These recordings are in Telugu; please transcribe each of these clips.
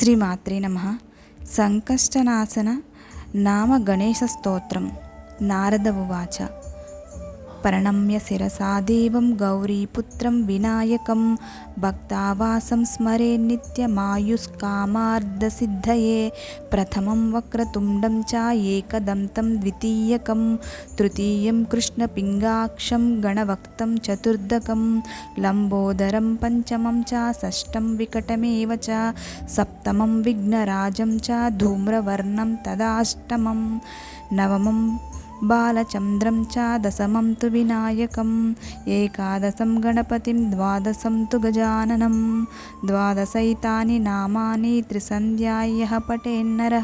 శ్రీమాత్రే నమ. సంకష్టనాశన నామ గణేశ స్తోత్రం. నారద ఉవాచ. ప్రణమ్య శిరసా దేవం గౌరీపుత్రం వినాయకం భక్తావాసం స్మరే నిత్యమాయుష్కామార్ధసిద్ధయే ప్రథమం వక్రతుండం చ ఏకదంతం ద్వితీయకం తృతీయం కృష్ణపింగాక్షం గణవక్తం చతుర్దకం లంబోదరం పంచమం చ షష్టం వికటమేవ చ సప్తమం విఘ్నరాజం చ ధూమ్రవర్ణం తదాష్టమం నవమం బాలచంద్రం చాదశమం తు వినాయకం ఏకాదశం గణపతిం ద్వాదశం తు గజాననం. ద్వాదశైతాని నామాని త్రిసంధ్యాయ పటేన్నర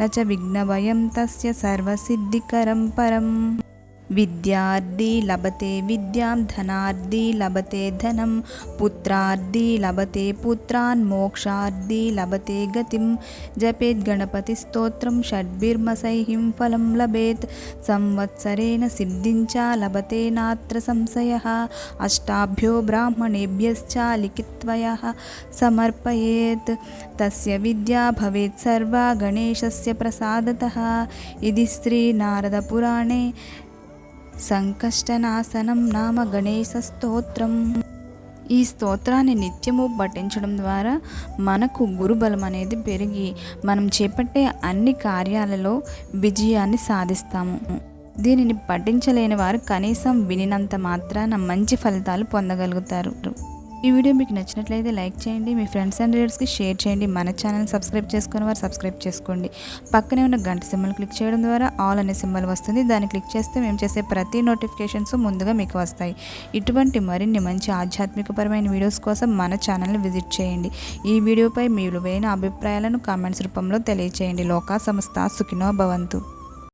నచ విఘ్నభయం తస్య సర్వసిద్ధికరం పరం. विद्यार्दि लभते विद्यां धनार्दि लभते धनं पुत्रार्दि लभते पुत्रान् मोक्षार्दि लभते गतिं। जपेद् गणपतिस्तोत्रं षड्भिर्मसैहिं फलं लभेत्। संवत्सरेण सिद्धिं च लभते नात्र संशयः। अष्टाभ्यो ब्राह्मणेभ्यश्च लिखित्वयः समर्पयेत्। तस्य विद्या भवेत् सर्वा गणेशस्य प्रसादतः। इति श्रीनारदपुराणे సంకష్టనాశనం నామ గణేశ స్తోత్రం. ఈ స్తోత్రాన్ని నిత్యము పఠించడం ద్వారా మనకు గురుబలం అనేది పెరిగి మనం చేపట్టే అన్ని కార్యాలలో విజయాన్ని సాధిస్తాము. దీనిని పఠించలేని వారు కనీసం వినినంత మాత్రాన మంచి ఫలితాలు పొందగలుగుతారు. ఈ వీడియో మీకు నచ్చినట్లయితే లైక్ చేయండి మీ ఫ్రెండ్స్ అండ్ రిలేటివ్స్కి షేర్ చేయండి మన ఛానల్ సబ్స్క్రైబ్ చేసుకుని వారు సబ్స్క్రైబ్ చేసుకోండి. పక్కనే ఉన్న గంట సింబల్ క్లిక్ చేయడం ద్వారా ఆల్ అనే సింబల్ వస్తుంది. దాన్ని క్లిక్ చేస్తే మేము చేసే ప్రతి నోటిఫికేషన్స్ ముందుగా మీకు వస్తాయి. ఇటువంటి మరిన్ని మంచి ఆధ్యాత్మికపరమైన వీడియోస్ కోసం మన ఛానల్ని విజిట్ చేయండి. ఈ వీడియోపై మీ విలువైన అభిప్రాయాలను కామెంట్స్ రూపంలో తెలియచేయండి. లోకా సంస్థ సుఖినో భవంతు.